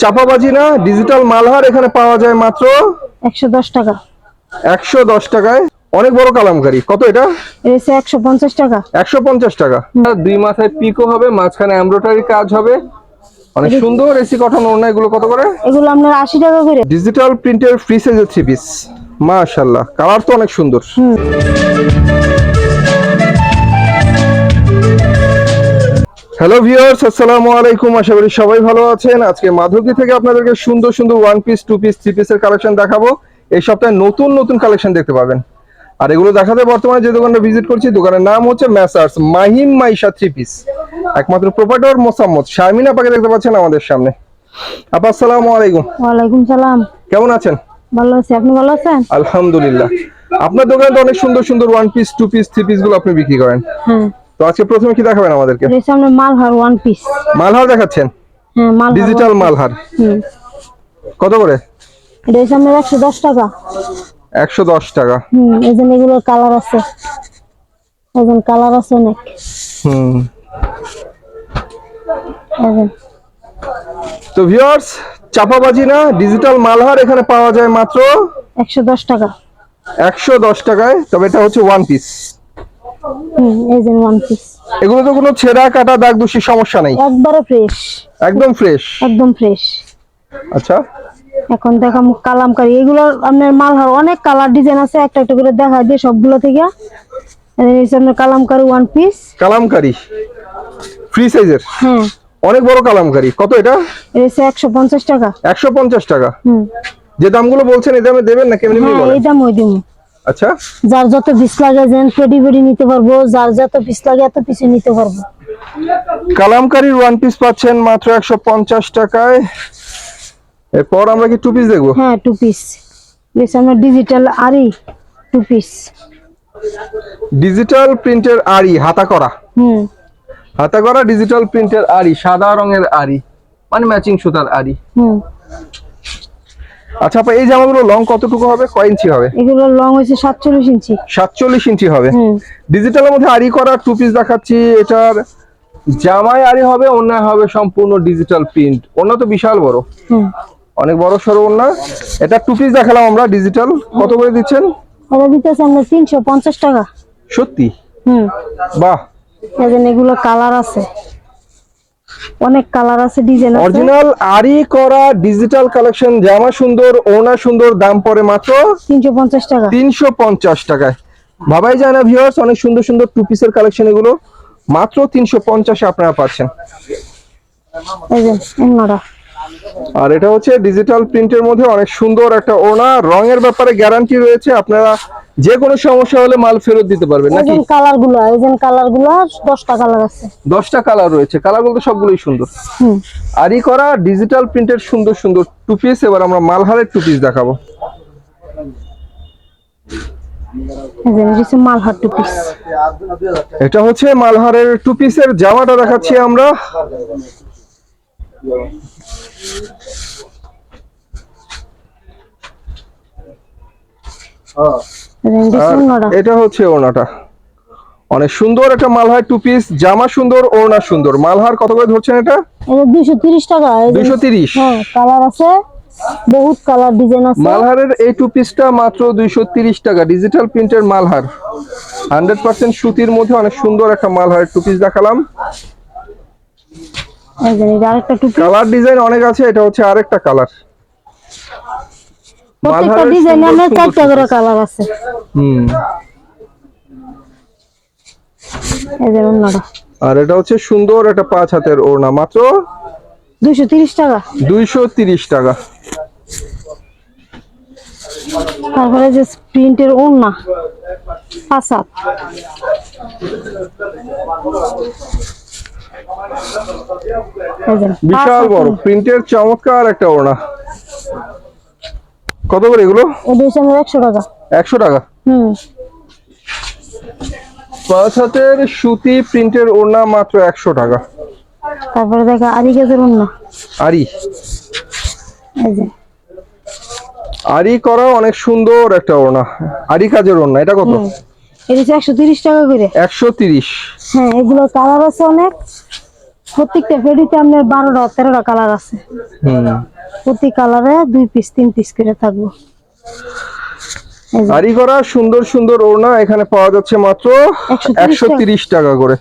চাপাবাজি না? ডিজিটাল মালহার এখানে পাওয়া যায় মাত্র একশো দশ টাকা। একশো দশ টাকায়। অনেক বড় কালামকারি। কত এটা? একশো পঞ্চাশ টাকা। একশো পঞ্চাশ টাকা। দুই মাথায় পিকো হবে মাঝখানে এমব্রয়ডারি কাজ হবে। অনেক সুন্দর এসি কটন ওড়না এগুলো কত করে? এগুলো আপনার আশি টাকা করে। ডিজিটাল প্রিন্টের ফ্রি সাইজের থ্রি পিস মাশাল্লাহ কালার তো অনেক সুন্দর। হ্যালো ভিউয়ার্স আসসালামু আলাইকুম। আশা করি সবাই ভালো আছেন। আজকে মাধবী থেকে আপনাদেরকে সুন্দর সুন্দর one piece two piece three পিসের কালেকশন দেখাবো। এই সপ্তাহে নতুন নতুন কালেকশন দেখতে পাবেন। আর এগুলো দেখাতে বর্তমানে যে দোকানটা ভিজিট করছি দোকানের নাম হচ্ছে messrs Mahim Maisha three piece একমাত্র প্রোপাইটর মোসাম্মদ। শারমিনা পাকে দেখতে পাচ্ছেন আমাদের সামনে। আপা আসসালামু আলাইকুম। ওয়ালাইকুম সালাম। কেমন আছেন? ভালো আছি। আপনি ভালো আছেন? আলহামদুলিল্লাহ। আপনার দোকানে তো অনেক সুন্দর সুন্দর one piece two piece three পিসগুলো আপনি বিক্রি করেন। হ্যাঁ তো আজকে প্রথমে কি দেখাবেন আমাদেরকে? এসে আপনার মালহার ওয়ান পিস মালহার দেখাচ্ছেন? হ্যাঁ মালহার ডিজিটাল মালহার। হুম। কত করে? এটা আপনার একশো দশ টাকা। একশো দশ টাকা। হুম এই জন্য এগুলোর কালার আছে। এখন কালার আছে অনেক। হুম। এই তো ভিউয়ার্স চাপাবাজি না ডিজিটাল মালহার এখানে পাওয়া যায় মাত্র একশো দশ টাকা। একশো দশ টাকায় তবে এটা হচ্ছে ওয়ান পিস এগুলো তো কোনো ছেঁড়া কাটা দাগ সমস্যা নেই। একবারে ফ্রেশ একদম ফ্রেশ একদম ফ্রেশ আচ্ছা। এখন দেখাম কালামকারি এগুলো আপনার মালহার অনেক কালার ডিজাইন আছে একটা একটা করে দেখা দিয়ে সবগুলো থেকে। এই kalamkari one piece kalamkari. Free সাইজের হ্যাঁ। অনেক বড় কালামকারি। কত এটা? টাকা। একশো পঞ্চাশ টাকা। হুম। যে দামগুলো বলছেন এই দামে দেবেন না কেমনি এই দাম ওই দাম আচ্ছা। যার যত পিস লাগে যেন পেডি পেডি নিতে পারব যার যত পিস লাগে এত পিসে নিতে পারব। কালামকারির ওয়ান পিস পাচ্ছেন মাত্র একশো পঞ্চাশ টাকায়। এরপর আমরা কি টু পিস দেখব? হ্যাঁ টু পিস বেশ আমার ডিজিটাল আরই টু পিস ডিজিটাল প্রিন্টের আড়ি হাতা করা। হুম। হাতা করা ডিজিটাল প্রিন্টের আড়ি সাদা রঙের আড়ি মানে ম্যাচিং সুতার আড়ি। হুম। আচ্ছা আপা এই জামাগুলো লং কতটুকু হবে? কয় ইঞ্চি হবে? এগুলো লং হয়েছে সাতচল্লিশ ইঞ্চি। সাতচল্লিশ ইঞ্চি হবে। ডিজিটালের মধ্যে আড়ি করা টু পিস দেখাচ্ছি এটার জামায় আড়ি হবে অন্যায় হবে সম্পূর্ণ ডিজিটাল প্রিন্ট অন্য তো বিশাল বড়। অনেক বড় সড়ো ওন্না এটা টু পিস দেখালাম আমরা ডিজিটাল কত করে দিচ্ছেন? এটা দিতেছে আমরা তিনশো পঞ্চাশ টাকা। সত্যি? হুম। বাহ। এগুলো কালার আছে। অনেক কালার আছে ডিজাইন আছে। অরিজিনাল আরি করা ডিজিটাল কালেকশন জামা সুন্দর ওনা সুন্দর দাম পড়ে মাত্র তিনশো পঞ্চাশ টাকা। তিনশো পঞ্চাশ টাকায়। ভাবাই জানা ভিউয়ার্স অনেক সুন্দর সুন্দর টু পিসের কালেকশন এগুলো। মাত্র 350 এ আপনারা পাচ্ছেন। এই যে এগুলোটা আর এটা হচ্ছে ডিজিটাল প্রিন্টের মধ্যে অনেক সুন্দর একটা ওনা রঙের ব্যাপারে গ্যারান্টি রয়েছে আপনারা যে কোনো সমস্যা হলে মাল ফেরত দিতে পারবেন নাকি? কালারগুলো এই যে কালারগুলো দশটা কালার আছে। দশটা কালার রয়েছে কালারগুলো তো সবগুলোই সুন্দর। হুম। আরি করা ডিজিটাল প্রিন্টের সুন্দর সুন্দর টু পিস এবার আমরা মালহারের টু পিস দেখাবো। এই যে এটা মালহার টু পিস এটা হচ্ছে মালহারের টু পিসের জামাটা দেখাচ্ছি আমরা। এটা হচ্ছে ওড়নাটা। অনেক সুন্দর একটা মালহার টু পিস জামা সুন্দর ওড়না সুন্দর। মালহার কত করে ধরছেন এটা? এটা দুইশো তিরিশ টাকা। দুইশো তিরিশ। হ্যাঁ কালার আছে। বহুত কালার ডিজাইন আছে। মালহারের এই টু পিসটা মাত্র দুইশো তিরিশ টাকা ডিজিটাল প্রিন্টের মালহার। হান্ড্রেড পার্সেন্ট সুতির মধ্যে অনেক সুন্দর একটা মালহারের টু পিস দেখালাম। এটা আরেকটা টু কালার ডিজাইন অনেক আছে এটা হচ্ছে আরেকটা কালার প্রত্যেকটা ডিজাইনে আমরা চারটা করে কালার আছে। হুম। এই যে আর এটা হচ্ছে সুন্দর একটা পাঁচ হাতের ওড়না মাত্র দুইশো তিরিশ টাকা। দুইশো তিরিশ টাকা। তারপরে যে প্রিন্টের ওড়না পাঁচ হাত। বিশাল বড় প্রিন্টের চমৎকার একটা ওড়না। কত করে এগুলো? একশো টাকা। একশো টাকা? হুম। পাঁচ হাতের সুতি প্রিন্টের ওড়না মাত্র একশো টাকা। তারপরে দেখা আরি গেজের ওড়না। আরি এই আরি করা অনেক সুন্দর একটা ওড়না। আরি কাজের ওড়না এটা কত? এটা টাকা করে। একশো তিরিশ। হ্যাঁ এগুলো কালার আছে অনেক। প্রত্যেকটা ফেডিতে আপনার বারোটা তেরোটা কালার আছে। প্রতি কালারে দুই পিস তিন পিস করে থাকব। যে, করা সুন্দর সুন্দর ওড়না এখানে পাওয়া যাচ্ছে মাত্র 130 একশো তিরিশ টাকা করে।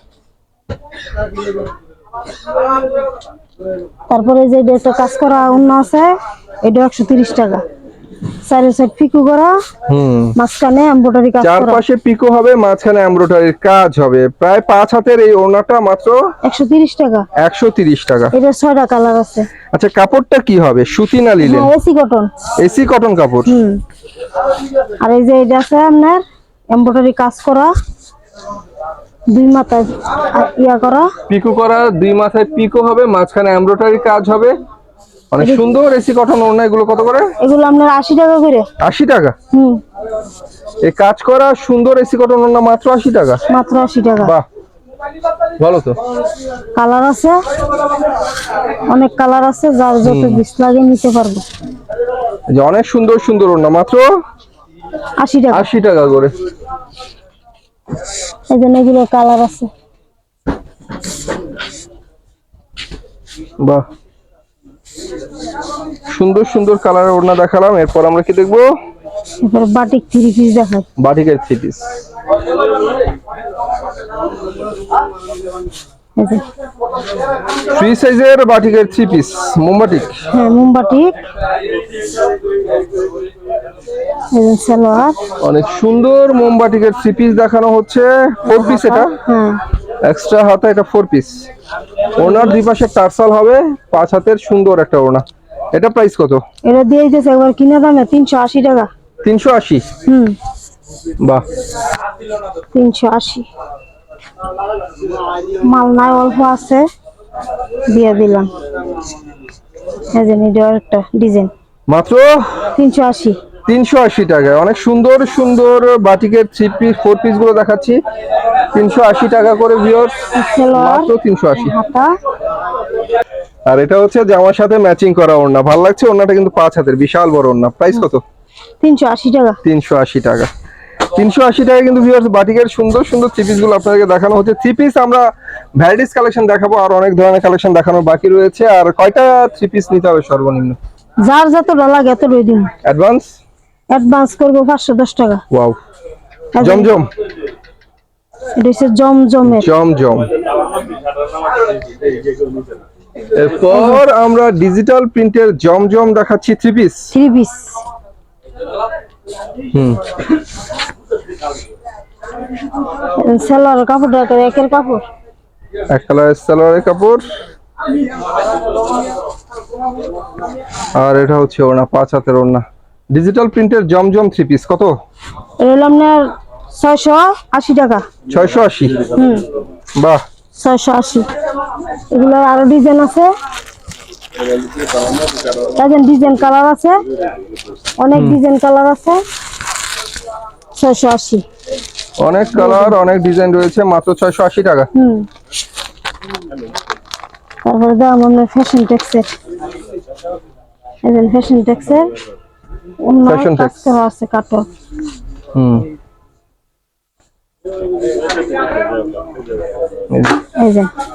তারপরে যে একটা কাজ করা অন্য আছে এটা একশো তিরিশ টাকা। চারি সাইড পিকু করা মাঝখানে এম্ব্রয়ডারি কাজ পিকো হবে মাঝখানে এমব্রয়ডারির কাজ হবে। প্রায় পাঁচ হাতের এই ওড়নাটা মাত্র একশো তিরিশ টাকা। একশো তিরিশ টাকা। এটা ছয়টা কালার আছে। আচ্ছা কাপড়টা কি হবে? সুতি না লিলেন হ্যাঁ এসি কটন এসি কটন কাপড়। আর এই যে এটা আছে আপনার এমব্রয়ডারি কাজ করা দুই মাথায় ইয়া করা। পিকো করা দুই মাথায় পিকো হবে মাঝখানে এমব্রয়ডারি কাজ হবে। অনেক সুন্দর এসি কটন ওড়না এগুলো কত করে? এগুলো আপনার আশি টাকা করে। আশি টাকা? হুম। এই কাজ করা সুন্দর এসি কটন ওড়না মাত্র আশি টাকা? মাত্র আশি টাকা। বাহ। ভালো তো। কালার আছে। অনেক কালার আছে যার যত বিষ লাগে নিতে পারব। যে অনেক সুন্দর সুন্দর ওড়না মাত্র আশি টাকা। আশি টাকা করে। এই জন্য এগুলো কালার আছে। বাহ। সুন্দর সুন্দর কালারের ওড়না দেখালাম। এরপর আমরা কি দেখব? বাটিক থ্রি পিস দেখাই। বাটিকের থ্রি পিস ফ্রি সাইজের বাটিকের থ্রি পিস মোমবাটিক হ্যাঁ মোমবাটিক অনেক সুন্দর মোমবাটিকের থ্রি পিস দেখানো হচ্ছে। ফোর পিস এটা? হ্যাঁ। এক্সট্রা হাতা এটা ফোর পিস ওনার দুই পাশে টার্সাল হবে পাঁচ হাতের সুন্দর একটা ওড়না। এটা প্রাইস কত? এটা দিয়ে দিতেছে একবার কিনে দামে তিনশো আশি টাকা। তিনশো আশি? হুম। বাহ। তিনশো আশি। মাল নাই অল্প আছে। দিয়ে দিলাম। এই যে এটা একটা ডিজাইন। মাত্র? তিনশো আশি। তিনশো আশি টাকায়। অনেক সুন্দর সুন্দর বাটিকের থ্রি পিস ফোর পিসগুলো দেখাচ্ছি। তিনশো আশি টাকা করে ভিওর মাত্র তিনশো আশি। আর এটা হচ্ছে জামার সাথে ম্যাচিং করা ওড়না। ভালো লাগছে? ওড়নাটা কিন্তু পাঁচ হাতের বিশাল বড় ওড়না। প্রাইস কত? তিনশো আশি টাকা। তিনশো আশি টাকা। তিনশো আশি টাকা কিন্তু ভিউয়ার্স বাটিকের সুন্দর সুন্দর থ্রি পিসগুলো আপনাদেরকে দেখানো হচ্ছে। থ্রি পিস আমরা ভ্যারাইটিস কালেকশন দেখাবো আর অনেক ধরনের কালেকশন দেখানো বাকি রয়েছে। আর কয়টা থ্রি পিস নিতে হবে সর্বনিম্ন? যার যতটা লাগে এত রয়ে দিন। অ্যাডভান্স অ্যাডভান্স করব পাঁচশো দশ টাকা। ওয়াও জমজম? এটা হচ্ছে জমজমের। জমজম। এরপর আমরা ডিজিটাল প্রিন্টের জমজম দেখাচ্ছি three piece three piece hmm. সেলার কাপড়টা একটা একের কাপড়। এক কালারের সালোয়ারের কাপড়। আর এটা হচ্ছে ওড়না পাঁচ হাতের ওড়না। ডিজিটাল প্রিন্টের জমজম থ্রি পিস কত? এটা হলো আপনার ছয়শো আশি টাকা। ছয়শো আশি? হুম। বাহ। ছয়শো আশি। এগুলোর আরও ডিজাইন আছে। দেখেন ডিজাইন কালার আছে। অনেক ডিজাইন কালার আছে। ছয়শো আশি। অনেক কালার অনেক ডিজাইন রয়েছে মাত্র ছয়শো আশি টাকা। হুম। তারপরে দাম আপনার ফ্যাশন টেক্সের ফ্যাশন টেক্সের অন্য কাজ করা আছে কাটর হুম।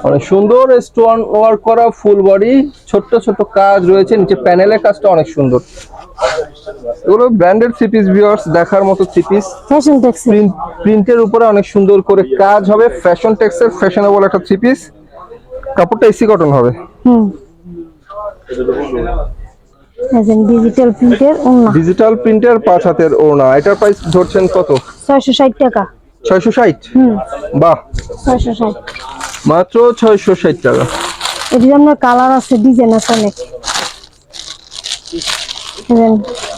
অনেক সুন্দর স্টোন ওয়ার্ক করা ফুল বডি ছোট্ট ছোট্ট কাজ রয়েছে নিচে প্যানেলের কাজটা অনেক সুন্দর। এগুলো ব্র্যান্ডেড থ্রি পিস ভিউয়ার্স দেখার মতো থ্রি পিস ফ্যাশন প্রিন্ট প্রিন্টের উপরে অনেক সুন্দর করে কাজ হবে ফ্যাশন টেক্সের ফ্যাশনেবল একটা থ্রি পিস কাপড়টা এসি কটন হবে। হুম। ডিজিটাল প্রিন্টের ওন্না ডিজিটাল প্রিন্টের পাঁচ হাতের ওড়না এটার প্রাইস ধরছেন কত? ছয়শো ষাট টাকা। ছয়শো ষাট? বাহ। ছয়শো ষাট। মাত্র ছয়শো ষাট টাকা। এটি আপনার কালার আছে ডিজাইন আছে অনেক।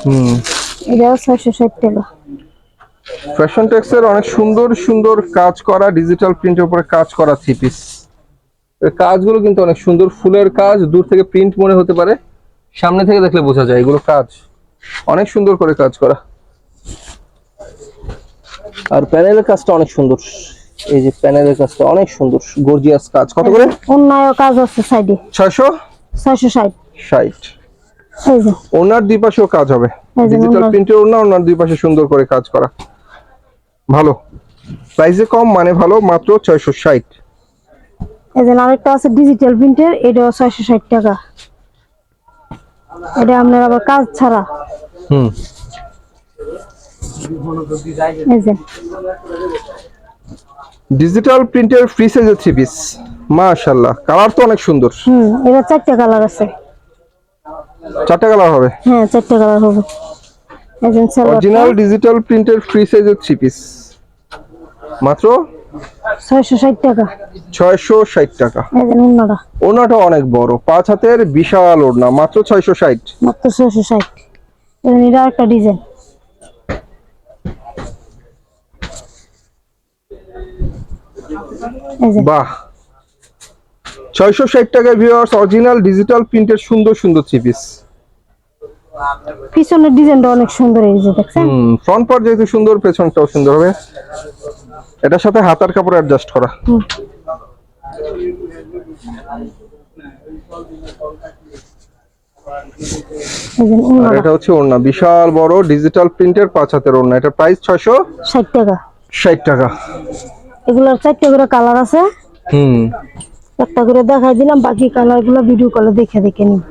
হুম। এটাও ছয়শো ষাট টাকা। ফ্যাশন টেক্সের অনেক সুন্দর সুন্দর কাজ করা ডিজিটাল প্রিন্টের উপরে কাজ করা থ্রি পিস কাজগুলো কিন্তু অনেক সুন্দর ফুলের কাজ দূর থেকে প্রিন্ট মনে হতে পারে। সামনে থেকে দেখলে বোঝা যায় এগুলো কাজ। অনেক সুন্দর করে কাজ করা। আর প্যানেলের কাজটা অনেক সুন্দর। এই যে প্যানেলের কাজটা অনেক সুন্দর গর্জিয়াস কাজ। কত করে? অন্যায় কাজ আছে সাইডে ছয়শো? ছয়শো ষাট। ষাট। এই যে। ওনার দুই পাশেও কাজ হবে। ডিজিটাল প্রিন্টের ওনার ওনার দুই পাশে সুন্দর করে কাজ করা। ভালো। প্রাইসে কম মানে ভালো মাত্র ছয়শো ষাট। এই যে আরেকটা আছে ডিজিটাল প্রিন্টের এটাও ছয়শো ষাট টাকা। এটা আপনার আবার কাজ ছাড়া। হুম। ডিজিটাল প্রিন্টের ফ্রি সাইজের থ্রি পিস মাশাল্লাহ কালার তো অনেক সুন্দর। হুম এটা চারটে কালার আছে। চারটা কালার হবে? হ্যাঁ চারটে কালার হবে। অরিজিনাল ডিজিটাল প্রিন্টের ফ্রি সাইজের থ্রি পিস মাত্র? ছয়শো ষাট টাকা। ছয়শো ষাট টাকা। এই যে অন্যটা ওনাটা অনেক বড় পাঁচ হাতের বিশাল ওড়না মাত্র ছয়শো ষাট। মাত্র ছয়শো ষাট। এই যে এটা একটা ডিজাইন এই যে বাহ। ছয়শো ষাট টাকায় ভিউয়ার্স অরিজিনাল ডিজিটাল প্রিন্টের সুন্দর সুন্দর থ্রি পিস পিছনের ডিজাইনটা অনেক সুন্দর এই যে দেখছেন। হুম ফ্রন্ট পার্ট যেহেতু সুন্দর পেছনটাও সুন্দর হবে। এটার সাথে হাতার কাপড় অ্যাডজাস্ট করা। এটা হচ্ছে ওড়না বিশাল বড় ডিজিটাল প্রিন্টের পাঁচ হাতের ওড়না। এটা প্রাইস ছয়শো ষাট টাকা। ষাট টাকা। এগুলোর চারটে করে কালার আছে। হুম। একটা করে দেখাই দিলাম বাকি কালারগুলো ভিডিও কলে দেখে দেখে নিন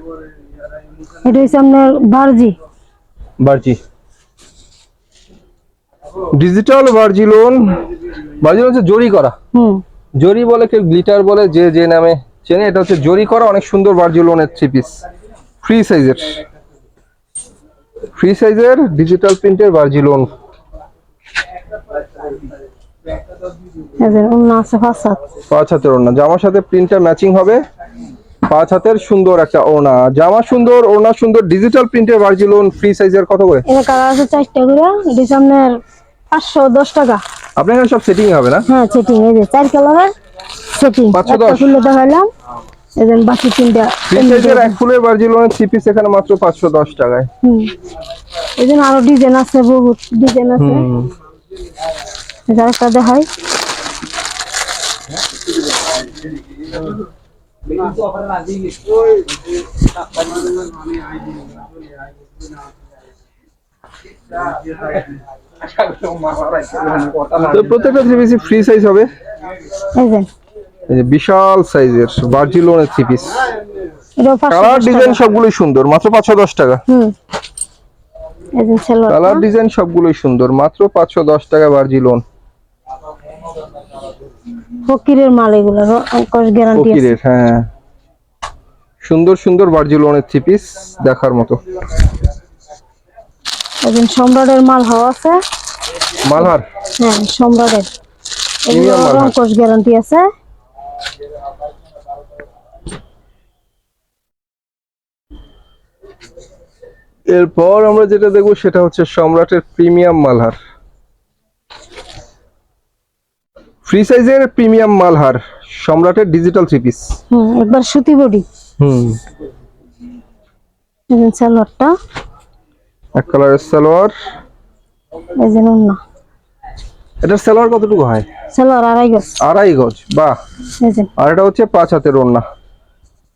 এটা হচ্ছে আপনার বার্জি। বার্জি। ডিজিটাল ভার্জিলোন ভার্জিলোন হচ্ছে জরি করা। হুম। জরি বলে কেউ গ্লিটার বলে যে যে নামে চেনে এটা হচ্ছে জরি করা অনেক সুন্দর ভার্জিলোনের থ্রি পিস ফ্রি সাইজের ফ্রি সাইজের ডিজিটাল প্রিন্টের ভার্জিলোন এই যে অন্য আছে পাঁচ হাতের ওড়না। জামার সাথে প্রিন্টটা ম্যাচিং হবে। পাঁচ হাতের সুন্দর একটা ওড়না। জামা সুন্দর ওড়না সুন্দর ডিজিটাল প্রিন্টের ভার্জিলোন ফ্রি সাইজের কত করে? এটা কালার আছে চারটে করে। পাঁচশো দশ টাকা। আপনার এখানে সব সেটিং হবে না? হ্যাঁ সেটিং এই যে চার কালারের সেটিং 510 একটা খুলে দেখাইলাম এই যে বাকি তিনটা ফ্রি সাইজের এক ফুলের ভার্জিলোনের থ্রি পিস এখানে মাত্র পাঁচশো দশ টাকায়। হুম। এই জন্য আরও ডিজাইন আছে বহুত ডিজাইন আছে। হুম এই যে। আরেকটা তো প্রত্যেকটা থ্রি ফ্রি সাইজ হবে বিশাল সাইজের ভার্জিলোনের থ্রি পিস কালার ডিজাইন সবগুলোই সুন্দর মাত্র পাঁচশো দশ টাকা। কালার ডিজাইন সবগুলোই সুন্দর মাত্র পাঁচশো দশ টাকা ভার্জিলোন ফকিরের মাল এগুলো কস গ্যারান্টি আছে। ফকিরের হ্যাঁ। সুন্দর সুন্দর ভার্জিলোনের থ্রি পিস দেখার মতো। যে সম্রাটের মাল হাওয়া আছে। মালহার? হ্যাঁ সম্রাটের। এগুলো রং গ্যারান্টি আছে। এরপর আমরা যেটা দেখব সেটা হচ্ছে সম্রাটের প্রিমিয়াম মালহার। ফ্রি সাইজের প্রিমিয়াম মালহার সম্রাটের ডিজিটাল থ্রি পিস হুম একবার সুতি বডি। হুম। এই সালোয়ারটা। এক কালারের সালোয়ার। এই যে অন্য এটার সালোয়ার কতটুকু হয়? সালোয়ার আড়াই গজ। আড়াই গজ বাহ। এই যে। আর এটা হচ্ছে পাঁচ হাতের ওড়না।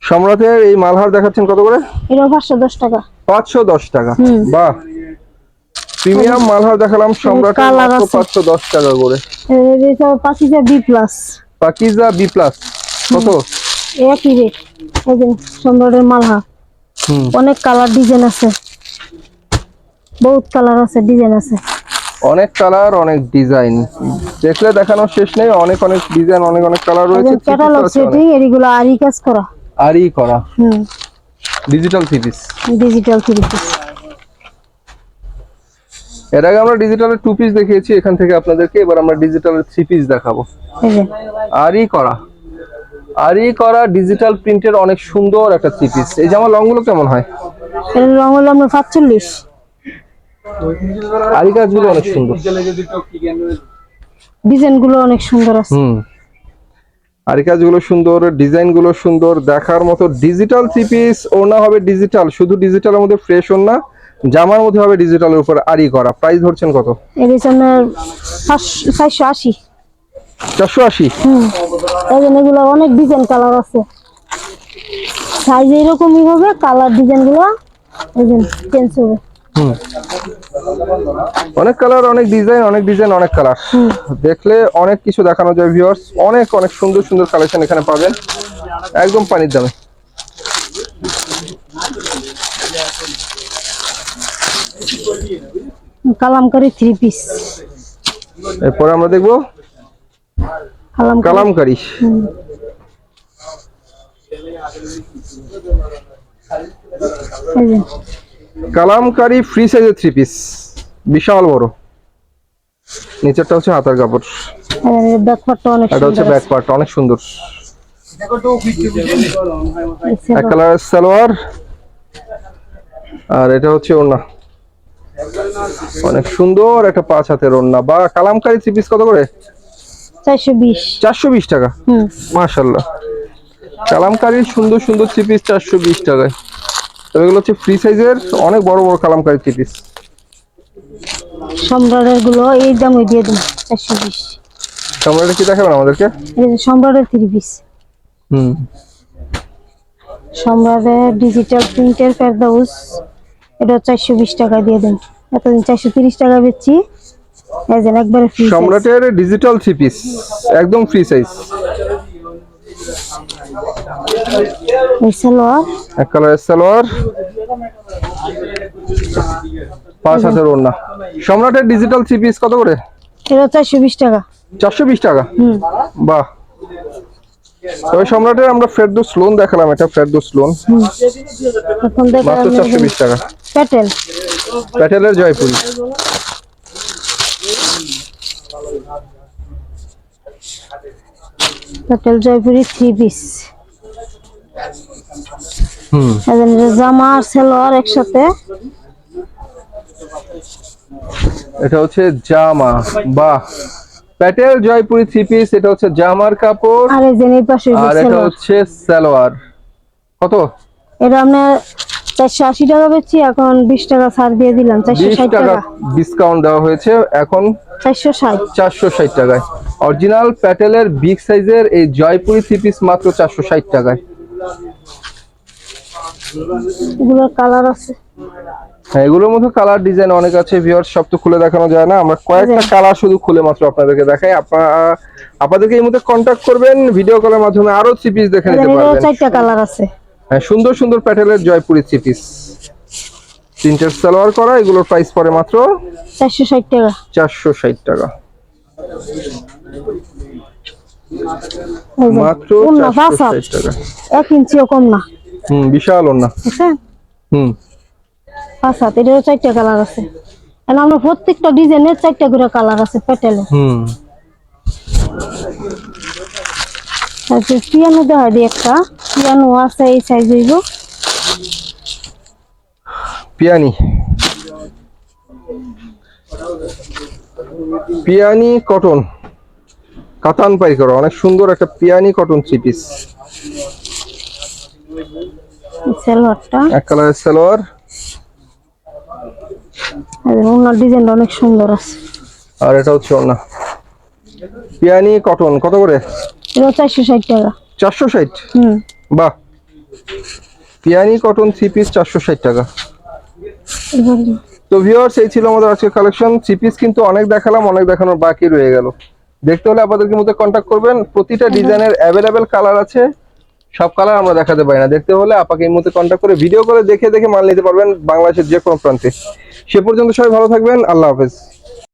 সম্রাটের এই মালহার দেখাচ্ছেন কত করে? পাঁচশো দশ টাকা। পাঁচশো দশ টাকা। বাহ। প্রিমিয়াম মালহার দেখালাম আছে। পাঁচশো দশ টাকা করে। Pakeezah B plus Pakeezah B plus কত? একই রেট এই যে সম্রাটের মালহা। অনেক কালার ডিজাইন আছে। বহুত কালার আছে ডিজাইন আছে। অনেক কালার অনেক ডিজাইন। দেখলে দেখানোর শেষ নেই। অনেক অনেক ডিজাইন অনেক অনেক কালার রয়েছে। ক্যাটালগ। সেটিং এগুলো আরি কাজ করা। আরই করা। হুম। Digital three digital three piece এর আগে আমরা ডিজিটালের টু পিস দেখিয়েছি এখান থেকে আপনাদেরকে এবার আমরা ডিজিটালের থ্রি পিস দেখাবো। আরই করা। আরই করা ডিজিটাল প্রিন্টের অনেক সুন্দর একটা থ্রি পিস এই জামা লংগুলো কেমন হয়? এর রং হলো আপনার পাঁচচল্লিশ আরি কাজগুলো অনেক সুন্দর। ডিজাইনগুলো অনেক সুন্দর আছে। হুম। আরি কাজগুলো সুন্দর ডিজাইনগুলো সুন্দর দেখার মতো ডিজিটাল থ্রি পিস ওনা হবে ডিজিটাল শুধু ডিজিটালের মধ্যে ফ্রেশ ওনা জামার মধ্যে হবে ডিজিটালের উপর আরি করা। প্রাইস ধরছেন কত? এর আপনার পাঁচশো চারশো আশি। চারশো আশি? হুম। এগুলো অনেক ডিজাইন কালার আছে। সাইজ এরকমই হবে কালার ডিজাইনগুলো এই চেঞ্জ হবে। হুম। অনেক কালার অনেক ডিজাইন অনেক ডিজাইন অনেক কালার দেখলে অনেক কিছু দেখানো যায় ভিউয়ার্স অনেক অনেক সুন্দর সুন্দর কালেকশন এখানে পাবেন। একদম পানির দামে। কালামকারি থ্রি পিস এরপরে আমরা দেখব কালামকারি। কালামকারি। ফ্রি সাইজের থ্রি পিস বিশাল বড়। নিচেরটা হচ্ছে হাতার কাপড়। অনেক এটা হচ্ছে সুন্দর ব্যাক পার্ট অনেক সুন্দর। এক কালারের সালোয়ার। আর এটা হচ্ছে ওড়না। অনেক সুন্দর একটা পাঁচ হাতের ওড়না। বা কালামকারি থ্রি পিস কত করে? চারশো বিশ। চারশো বিশ টাকা? হুম। মাশাল্লাহ কালামকারির সুন্দর সুন্দর থ্রি পিস চারশো বিশ টাকায়। তবে এগুলো হচ্ছে ফ্রি সাইজের অনেক বড় বড় কালামকারি থ্রি পিস সম্রাটেরগুলো এই দামে দিয়ে দিন চারশো বিশ। তোমরা এটা কি দেখাবেন আমাদেরকে? এই যে সম্রাটের থ্রি পিস হুম। সম্রাটের ডিজিটাল প্রিন্টের ফেরদাউস এটা চারশো বিশ টাকা দিয়ে দেন। এতদিন চারশো তিরিশ টাকা বেচছি। এই একবারে ফ্রি সম্রাটের ডিজিটাল থ্রি পিস একদম ফ্রি সাইজ সালোয়ার। এক কালারের সালোয়ার। পাঁচ হাতের ওড়না। সম্রাটের ডিজিটাল থ্রি পিস কত করে? এটা চারশো বিশ টাকা। চারশো বিশ টাকা? বাহ। তবে সম্রাটের আমরা ফেরদোস লোন দেখালাম এটা ফেরদোস লোন মাত্র চারশো বিশ টাকা। প্যাটেল। প্যাটেলের Jaipuri Patel Jaipuri three piece hmm. জামা আর সালোয়ার একসাথে। এটা হচ্ছে জামা। বাহ! প্যাটেল জয়পুরি থ্রি পিস এটা হচ্ছে জামার কাপড়। আর এই যে পাশে আর এটা হচ্ছে সালোয়ার। কত? এটা আপনার চারশো আশি টাকা বেচছি এখন বিশ টাকা ছাড় দিয়ে দিলাম চারশো ষাট টাকা ডিসকাউন্ট দেওয়া হয়েছে এখন চারশো ষাট। চারশো ষাট টাকায়। অরিজিনাল প্যাটেলের বিগ সাইজের এই জয়পুরি থ্রি পিস মাত্র চারশো ষাট টাকায়। এগুলোর কালার আছে। হ্যাঁ এগুলোর মধ্যে কালার ডিজাইন অনেক আছে ভিউয়ার্স সব তো খুলে দেখানো যায় না। আমরা কয়েকটা কালার শুধু খুলে মাত্র আপনাদেরকে দেখাই। আপনারা আপনাদেরকে এই মুহূর্তে কন্ট্যাক্ট করবেন ভিডিও কলের মাধ্যমে আরও থ্রি পিস দেখে নিতে পারবেন। চারটা কালার আছে। হ্যাঁ সুন্দর সুন্দর প্যাটেলের জয়পুরি থ্রি পিস তিনটের সালোয়ার করা এগুলোর প্রাইস পড়ে মাত্র চারশো ষাট টাকা। চারশো ষাট টাকা। মাত্র টাকা। এক ইঞ্চিও কম না। হুম বিশাল ওনা বুঝছেন হুম। পাঁচ হাত এটারও চারটা কালার আছে। আমরা প্রত্যেকটা ডিজাইনের চারটা করে কালার আছে প্যাটেলে হুম। তারপর পিয়ানো দেওয়া দিই একটা। পিয়ানো আছে এই সাইজ হইব পিয়ানি। পিয়ানি কটন কাতান পাই করো অনেক সুন্দর একটা পিয়ানি কটন থ্রি পিস সালোয়ারটা। এক কালারের সালোয়ার। ওনার ডিজাইনটা অনেক সুন্দর আছে। আর এটা হচ্ছে ওনা পিয়ানি কটন কত করে? এটা চারশো ষাট টাকা। চারশো ষাট? হুম। বাহ। পিয়ানি কটন থ্রি পিস চারশো ষাট টাকা। তো ভিউয়ার্স এই ছিল আমাদের আজকের কালেকশন থ্রি পিস কিন্তু অনেক দেখালাম অনেক দেখানোর বাকি রয়ে গেল। দেখতে হলে আপনাদেরকে মধ্যে কন্ট্যাক্ট করবেন। প্রতিটা ডিজাইনের অ্যাভেলেবেল কালার আছে। সব কালার আমরা দেখাতে পারি না। দেখতে হলে আপনাকে এই মুহূর্তে কন্ট্যাক্ট করে ভিডিও করে দেখে দেখে মাল নিতে পারবেন বাংলাদেশের যে কোনো প্রান্তে। সে পর্যন্ত সবাই ভালো থাকবেন। আল্লাহ হাফেজ।